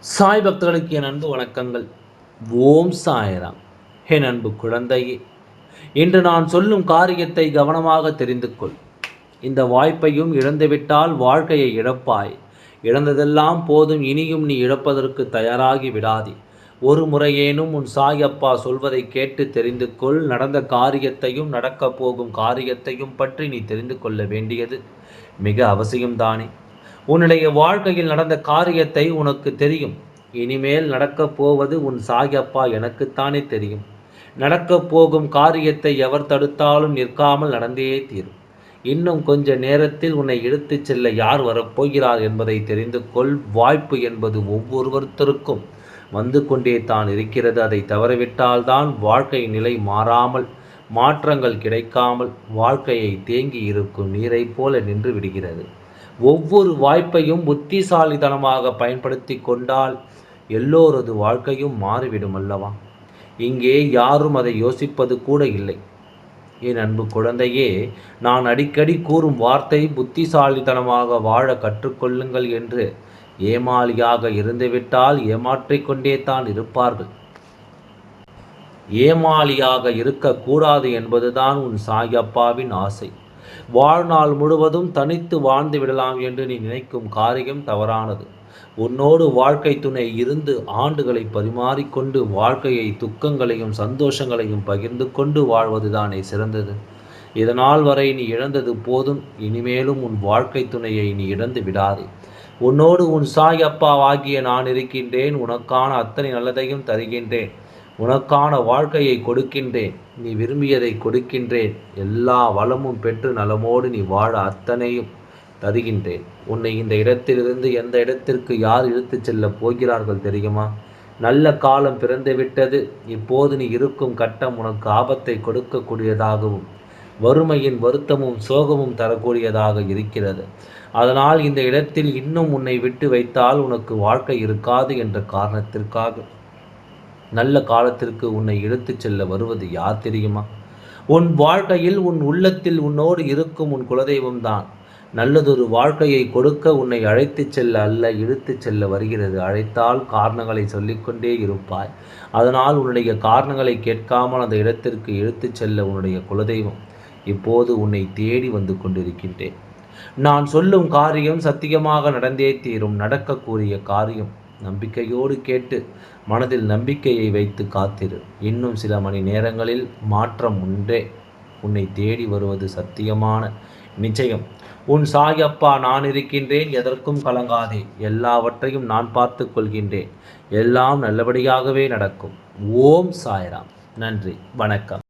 சாய் பக்தர்களுக்கு என் அன்பு வணக்கங்கள். ஓம் சாய்ராம். என் அன்பு குழந்தையே இன்று நான் சொல்லும் காரியத்தை கவனமாக தெரிந்து கொள். இந்த வாய்ப்பையும் இழந்துவிட்டால் வாழ்க்கையை இழப்பாய். இழந்ததெல்லாம் போதும் இனியும் நீ இழப்பதற்கு தயாராகி விடாதே. ஒரு முறையேனும் உன் சாயப்பா சொல்வதை கேட்டு தெரிந்து கொள் நடந்த காரியத்தையும் நடக்கப் போகும் காரியத்தையும் பற்றி நீ தெரிந்து கொள்ள வேண்டியது மிக அவசியம்தானே. உன்னுடைய வாழ்க்கையில் நடந்த காரியத்தை உனக்கு தெரியும். இனிமேல் நடக்கப் போவது உன் சாயப்பா எனக்குத்தானே தெரியும். நடக்கப் போகும் காரியத்தை எவர் தடுத்தாலும் நிற்காமல் நடந்தே தீரும். இன்னும் கொஞ்ச நேரத்தில் உன்னை இழுத்துச் செல்ல யார் வரப்போகிறார் என்பதை தெரிந்து கொள் வாய்ப்பு என்பது ஒவ்வொருவருத்தருக்கும். வந்து கொண்டே தான் இருக்கிறது. அதை தவறவிட்டால்தான் வாழ்க்கை நிலை மாறாமல் மாற்றங்கள் கிடைக்காமல் வாழ்க்கையை தேங்கி இருக்கும் நீரைப் போல நின்று விடுகிறது. ஒவ்வொரு வாய்ப்பையும் புத்திசாலித்தனமாக பயன்படுத்தி கொண்டால் எல்லோரது வாழ்க்கையும் மாறிவிடும் அல்லவா? இங்கே யாரும் அதை யோசிப்பது கூட இல்லை. என் அன்பு குழந்தையே நான் அடிக்கடி கூறும் வார்த்தை புத்திசாலித்தனமாக வாழ கற்றுக்கொள்ளுங்கள் என்று ஏமாளியாக இருந்துவிட்டால் ஏமாற்றிக்கொண்டே தான் இருப்பார்கள். ஏமாளியாக இருக்கக்கூடாது என்பதுதான் உன் சாயப்பாவின் ஆசை. வாழ்நாள் முழுவதும் தனித்து வாழ்ந்து விடலாம் என்று நீ நினைக்கும் காரியம் தவறானது. உன்னோடு வாழ்க்கை துணை இருந்து ஆண்டுகளை பரிமாறிக்கொண்டு வாழ்க்கையை துக்கங்களையும் சந்தோஷங்களையும் பகிர்ந்து கொண்டு வாழ்வதுதானே சிறந்தது. இதனால் வரை நீ இழந்தது போதும் இனிமேலும் உன் வாழ்க்கை துணையை நீ இழந்து விடாதே. உன்னோடு உன் சாய் அப்பா நான் இருக்கின்றேன். உனக்கான அத்தனை நல்லதையும் தருகின்றேன். உனக்கான வாழ்க்கையை கொடுக்கின்றேன். நீ விரும்பியதை கொடுக்கின்றேன். எல்லா வளமும் பெற்று நலமோடு நீ வாழ அத்தனையும் தருகின்றேன். உன்னை இந்த இடத்திலிருந்து எந்த இடத்திற்கு யார் இழுத்துச் செல்ல போகிறார்கள் தெரியுமா? நல்ல காலம் பிறந்துவிட்டது. இப்போது நீ இருக்கும் கட்டம் உனக்கு ஆபத்தை கொடுக்கக்கூடியதாகவும் வறுமையின் வருத்தமும் சோகமும் தரக்கூடியதாக இருக்கிறது. அதனால் இந்த இடத்தில் இன்னும் உன்னை விட்டு வைத்தால் உனக்கு வாழ்க்கை இருக்காது என்ற காரணத்திற்காக. நல்ல காலத்திற்கு உன்னை எடுத்துச் செல்ல வருவது யார் தெரியுமா? உன் வாழ்க்கையில் உன் உள்ளத்தில் உன்னோடு இருக்கும் உன் குலதெய்வம்தான் நல்லதொரு வாழ்க்கையை கொடுக்க உன்னை அழைத்துச் செல்ல அல்ல இழுத்துச் செல்ல வருகிறது. அழைத்தால் காரணங்களை சொல்லிக்கொண்டே இருப்பாய். அதனால் உன்னுடைய காரணங்களை கேட்காமல் அந்த இடத்திற்கு இழுத்துச் செல்ல உன்னுடைய குலதெய்வம். இப்போது உன்னை தேடி வந்து கொண்டிருக்கின்றேன். நான் சொல்லும் காரியம் சத்தியமாக நடந்தே தீரும். நடக்கக்கூடிய காரியம் நம்பிக்கையோடு கேட்டு மனதில் நம்பிக்கையை வைத்து காத்திரு. இன்னும் சில மணி நேரங்களில் மாற்றம் உண்டே. உன்னை தேடி வருவது சத்தியமான நிச்சயம். உன் சாயப்பா நான் இருக்கின்றேன். எதற்கும் கலங்காதே. எல்லாவற்றையும் நான் பார்த்து கொள்கின்றேன். எல்லாம் நல்லபடியாகவே நடக்கும். ஓம் சாய்ராம். நன்றி. வணக்கம்.